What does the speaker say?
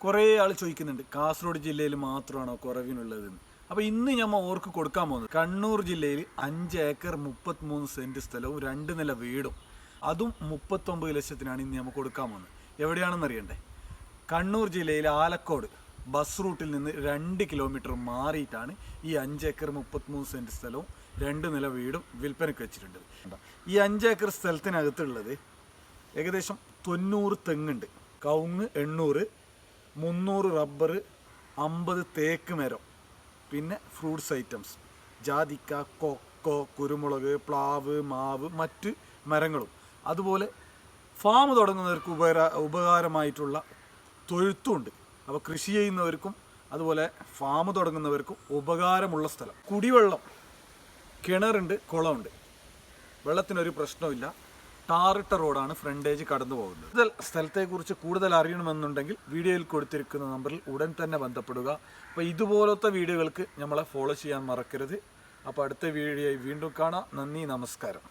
കുറേ ആൾ ചോദിക്കുന്നുണ്ട് കാസർഗോഡ് ജില്ലയിൽ മാത്രമാണോ കുറവിനുള്ളതെന്ന് അപ്പോൾ ഇന്ന് ഞമ്മ ഓർക്ക് കൊടുക്കാൻ പോകുന്നത് കണ്ണൂർ ജില്ലയിൽ അഞ്ച് ഏക്കർ മുപ്പത്തിമൂന്ന് സെന്റ് സ്ഥലവും രണ്ട് നില വീടും അതും മുപ്പത്തൊമ്പത് ലക്ഷത്തിനാണ് ഇന്ന് ഞമ്മ കൊടുക്കാൻ പോകുന്നത്. എവിടെയാണെന്ന് അറിയണ്ടേ? കണ്ണൂർ ജില്ലയിൽ ആലക്കോട് ബസ് റൂട്ടിൽ നിന്ന് രണ്ട് കിലോമീറ്റർ മാറിയിട്ടാണ് ഈ അഞ്ച് ഏക്കർ മുപ്പത്തിമൂന്ന് സെന്റ് സ്ഥലവും രണ്ട് നില വീടും വിൽപ്പനയ്ക്ക് വെച്ചിട്ടുണ്ട്. ഈ അഞ്ച് ഏക്കർ സ്ഥലത്തിനകത്തുള്ളത് ഏകദേശം തൊണ്ണൂറ് തെങ്ങുണ്ട് കവുങ്ങ് എണ്ണൂറ് മുന്നൂറ് റബ്ബർ അമ്പത് തേക്ക് മരം പിന്നെ ഫ്രൂട്ട്സ് ഐറ്റംസ്. ജാതിക്ക കൊക്കോ കുരുമുളക് പ്ലാവ് മാവ് മറ്റ് മരങ്ങളും. അതുപോലെ ഫാം തുടങ്ങുന്നവർക്ക് ഉപകാര ഉപകാരമായിട്ടുള്ള തൊഴുത്തുണ്ട്. അപ്പോൾ കൃഷി ചെയ്യുന്നവർക്കും അതുപോലെ ഫാം തുടങ്ങുന്നവർക്കും ഉപകാരമുള്ള സ്ഥലം. കുടിവെള്ളം കിണറുണ്ട് കുളമുണ്ട്. വെള്ളത്തിനൊരു പ്രശ്നമില്ല ടാറിട്ട റോഡാണ് ഫ്രണ്ടേജ് കടന്നു പോകുന്നത് കൂടുതൽ സ്ഥലത്തെക്കുറിച്ച് കൂടുതൽ അറിയണമെന്നുണ്ടെങ്കിൽ വീഡിയോയിൽ കൊടുത്തിരിക്കുന്ന നമ്പറിൽ ഉടൻ തന്നെ ബന്ധപ്പെടുക. അപ്പോൾ ഇതുപോലത്തെ വീഡിയോകൾക്ക് നമ്മളെ ഫോളോ ചെയ്യാൻ മറക്കരുത്. അപ്പോൾ അടുത്ത വീഡിയോയിൽ വീണ്ടും കാണാം. നന്ദി നമസ്കാരം.